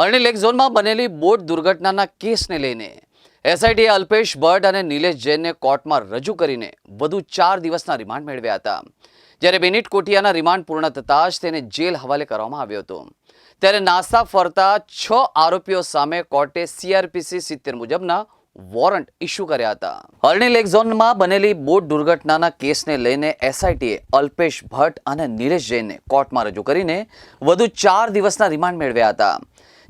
Arani lake ઝોનમાં બનેલી boat દુર્ઘટનાના કેસને લઈને એસઆઈટીએ અલ્પેશ ભટ્ટ અને નિલેશ જૈનને કોર્ટમાં રજૂ કરીને વધુ ચાર દિવસના રિમાન્ડ મેળવ્યા હતા. જ્યારે બેનિટ કોટિયાના રિમાન્ડ પૂર્ણ થતાં જ તેને જેલ હવાલે કરવામાં આવ્યો હતો. ત્યારે નાસ્તા ફરતા છ આરોપીઓ સામે કોર્ટે સીઆરપીસી સિત્તેર મુજબના વોરંટ ઇસ્યુ કર્યા હતા. અરણી લેક ઝોનમાં બનેલી બોટ દુર્ઘટનાના કેસને લઈને એસઆઈટીએ અલ્પેશ ભટ્ટ અને નિલેશ જૈનને કોર્ટમાં રજૂ કરીને વધુ ચાર દિવસના રિમાન્ડ મેળવ્યા હતા.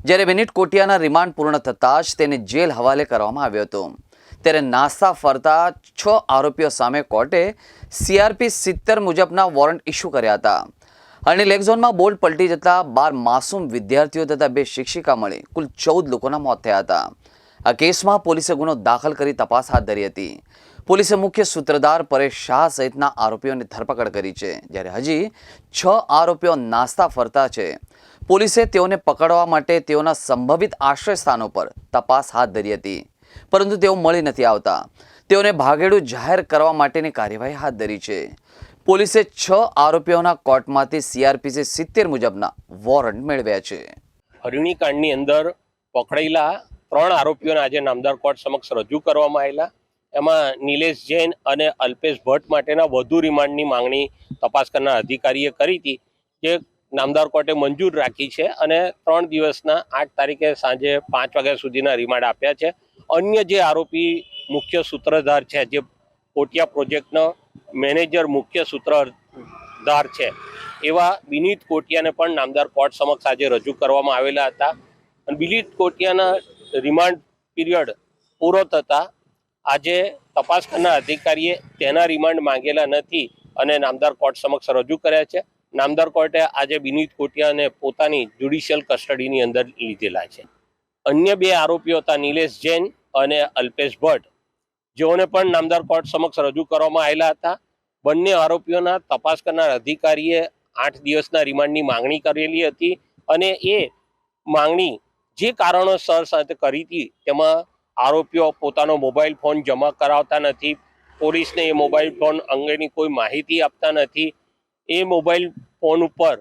જ્યારે બેનિટ કોટિયાના રિમાન્ડ પૂર્ણ થતાં જ તેને જેલ હવાલે કરવામાં આવ્યો હતો. ત્યારે નાસ્તા ફરતા છ આરોપીઓ સામે કોર્ટે સીઆરપી સિત્તેર મુજબના વોરંટ ઇસ્યુ કર્યા હતા. અને લેગ ઝોનમાં બોલ્ટ પલટી જતા બાર માસૂમ વિદ્યાર્થીઓ તથા બે શિક્ષિકા મળી. કુલ ચૌદ લોકોના મોત થયા હતા. આ કેસમાં પોલીસે ગુનો દાખલ કરી તપાસ હાથ ધરી હતી. પોલીસે મુખ્ય સૂત્રધાર પરેશ શાહ સહિતના આરોપીઓની ધરપકડ કરી છે, જ્યારે હજી છ આરોપીઓ નાસ્તા ફરતા છે. પોલીસે તેઓને પકડવા માટે તેઓના સંભવિત આશ્રય સ્થાનો પર તપાસ હાથ ધરી હતી, પરંતુ તેઓ મળી નથી આવતા. તેઓને ભાગેડું જાહેર કરવા માટેની કાર્યવાહી હાથ ધરી છે. પોલીસે છ આરોપીઓના કોર્ટમાંથી સીઆરપીસી સિત્તેર મુજબના વોરંટ મેળવ્યા છે. હરિણીકાંડની અંદર પકડાયેલા ત્રણ આરોપીઓને આજે નામદાર કોર્ટ સમક્ષ રજૂ કરવામાં આવેલા. એમાં નિલેશ જૈન અને અલ્પેશ ભટ્ટ માટેના વધુ રિમાન્ડની માંગણી તપાસ કરનાર અધિકારીએ કરી હતી, જે નામદાર કોર્ટે મંજૂર રાખી છે અને ત્રણ દિવસના આઠ તારીખે સાંજે પાંચ વાગ્યા સુધીના રિમાન્ડ આપ્યા છે. અન્ય જે આરોપી મુખ્ય સૂત્રધાર છે, જે કોટિયા પ્રોજેક્ટનો મેનેજર મુખ્ય સૂત્રધાર છે, એવા વિનીત કોટિયાને પણ નામદાર કોર્ટ સમક્ષ આજે રજૂ કરવામાં આવેલા હતા. અને વિનીત કોટિયાના રિમાન્ડ પીરિયડ પૂરો થતાં આજે તપાસ કરનાર અધિકારીએ તેના રિમાન્ડ માંગેલા નથી અને નામદાર કોર્ટ સમક્ષ રજૂ કર્યા છે. નામદાર કોર્ટે આજે વિનીત કોટિયાને પોતાની જ્યુડિશિયલ કસ્ટડીની અંદર લીધેલા છે. અન્ય બે આરોપીઓ હતા નિલેશ જૈન અને અલ્પેશ ભટ્ટ. જેઓને પણ નામદાર કોર્ટ સમક્ષ રજૂ કરવામાં આવેલા હતા. બંને આરોપીઓના તપાસ કરનાર અધિકારીએ આઠ દિવસના રિમાન્ડની માંગણી કરેલી હતી અને એ માંગણી જે કારણોસર સાથે કરી હતી, તેમાં આરોપીઓ પોતાનો મોબાઈલ ફોન જમા કરાવતા નથી, પોલીસને એ મોબાઈલ ફોન અંગેની કોઈ માહિતી આપતા નથી. એ મોબાઈલ ફોન ઉપર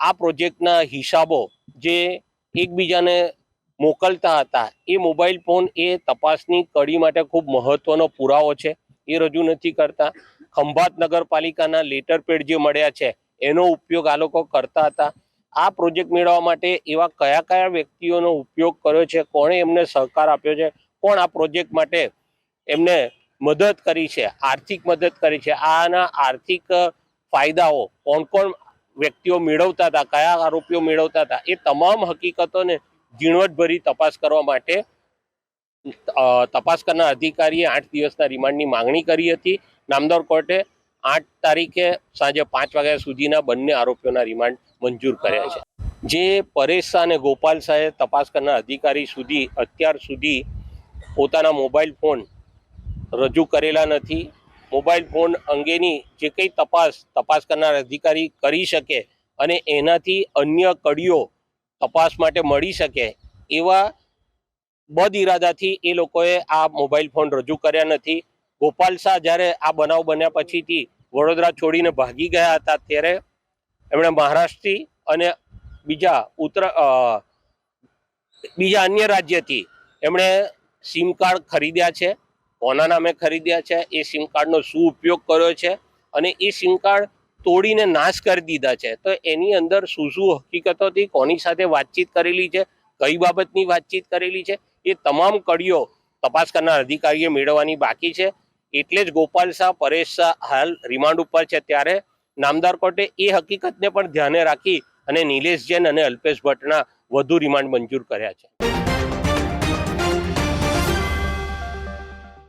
આ પ્રોજેક્ટના હિસાબો જે એકબીજાને મોકલતા હતા, એ મોબાઈલ ફોન એ તપાસની કડી માટે ખૂબ મહત્વનો પુરાવો છે. એ રજૂ નથી કરતા. ખંભાત નગરપાલિકાના લેટર પેડ જે મળ્યા છે, એનો ઉપયોગ આ લોકો કરતા હતા. આ પ્રોજેક્ટ મેળવવા માટે એવા કયા કયા વ્યક્તિઓનો ઉપયોગ કર્યો છે? કોણે એમને સહકાર આપ્યો છે? કોણ આ પ્રોજેક્ટ માટે એમને મદદ કરી છે? આર્થિક મદદ કરી છે? આના આર્થિક ફાયદાઓ કોણ કોણ વ્યક્તિઓ મેળવતા હતા? કયા આરોપીઓ મેળવતા હતા? એ તમામ હકીકતોને ઝીણવટભરી તપાસ કરવા માટે તપાસ કરનાર અધિકારીએ આઠ દિવસના રિમાન્ડની માંગણી કરી હતી. નામદાર કોર્ટે આઠ તારીખે સાંજે પાંચ વાગ્યા સુધીના બંને આરોપીઓના રિમાન્ડ મંજૂર કર્યા છે. જે પરેશ અને ગોપાલ શાહે તપાસ કરનાર અધિકારી સુધી, અત્યાર સુધી પોતાના મોબાઈલ ફોન રજૂ કરેલા નથી. મોબાઈલ ફોન અંગેની જે કંઈ તપાસ તપાસ કરનાર અધિકારી કરી શકે અને એનાથી અન્ય કડીઓ તપાસ માટે મળી શકે એવા બદ ઇરાદાથી એ લોકોએ આ મોબાઈલ ફોન રજૂ કર્યા નથી. ગોપાલ શાહ જ્યારે આ બનાવ બન્યા પછીથી વડોદરા છોડીને ભાગી ગયા હતા ત્યારે એમણે મહારાષ્ટ્રથી અને બીજા ઉત્તર બીજા અન્ય રાજ્યથી એમણે સિમ કાર્ડ ખરીદ્યા છે. કોના નામે ખરીદ્યા છે? એ સિમ કાર્ડનો શું ઉપયોગ કર્યો છે? અને એ સિમ કાર્ડ તોડીને નાશ કરી દીધા છે. તો એની અંદર શું શું હકીકતો હતી? કોની સાથે વાતચીત કરેલી છે? કઈ બાબતની વાતચીત કરેલી છે? એ તમામ કડીઓ તપાસ કરનાર અધિકારીએ મેળવવાની બાકી છે. એટલે જ ગોપાલ શાહ, પરેશ શાહ હાલ રિમાન્ડ ઉપર છે. ત્યારે નામદાર કોર્ટે એ હકીકતને પણ ધ્યાને રાખી અને નિલેશ જૈન અને અલ્પેશ ભટ્ટના વધુ રિમાન્ડ મંજૂર કર્યા છે.